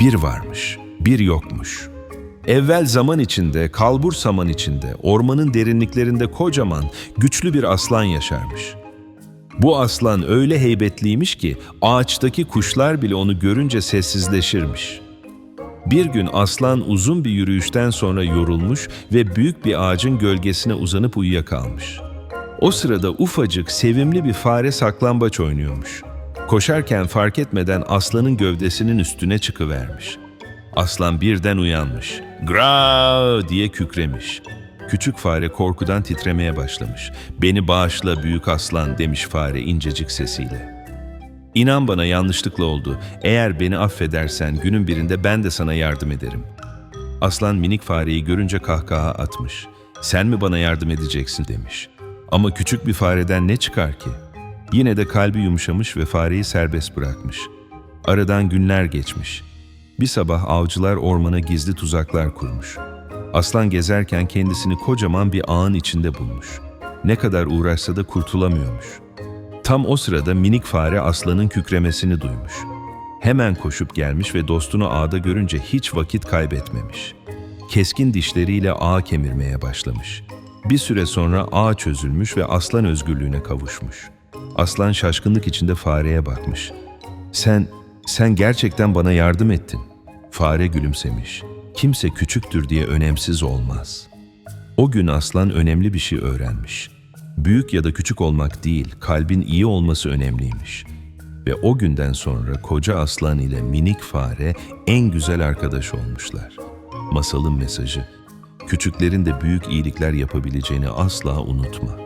Bir varmış, bir yokmuş. Evvel zaman içinde, kalbur saman içinde, ormanın derinliklerinde kocaman, güçlü bir aslan yaşarmış. Bu aslan öyle heybetliymiş ki ağaçtaki kuşlar bile onu görünce sessizleşirmiş. Bir gün aslan uzun bir yürüyüşten sonra yorulmuş ve büyük bir ağacın gölgesine uzanıp uyuyakalmış. O sırada ufacık, sevimli bir fare saklambaç oynuyormuş. Koşarken fark etmeden aslanın gövdesinin üstüne çıkıvermiş. Aslan birden uyanmış. Grav diye kükremiş. Küçük fare korkudan titremeye başlamış. Beni bağışla büyük aslan demiş fare incecik sesiyle. İnan bana yanlışlıkla oldu. Eğer beni affedersen günün birinde ben de sana yardım ederim. Aslan minik fareyi görünce kahkaha atmış. Sen mi bana yardım edeceksin demiş. Ama küçük bir fareden ne çıkar ki? Yine de kalbi yumuşamış ve fareyi serbest bırakmış. Aradan günler geçmiş. Bir sabah avcılar ormana gizli tuzaklar kurmuş. Aslan gezerken kendisini kocaman bir ağın içinde bulmuş. Ne kadar uğraşsa da kurtulamıyormuş. Tam o sırada minik fare aslanın kükremesini duymuş. Hemen koşup gelmiş ve dostunu ağda görünce hiç vakit kaybetmemiş. Keskin dişleriyle ağ kemirmeye başlamış. Bir süre sonra ağ çözülmüş ve aslan özgürlüğüne kavuşmuş. Aslan şaşkınlık içinde fareye bakmış. Sen, sen gerçekten bana yardım ettin. Fare gülümsemiş. Kimse küçüktür diye önemsiz olmaz. O gün aslan önemli bir şey öğrenmiş. Büyük ya da küçük olmak değil, kalbin iyi olması önemliymiş. Ve o günden sonra koca aslan ile minik fare en güzel arkadaş olmuşlar. Masalın mesajı, küçüklerin de büyük iyilikler yapabileceğini asla unutma.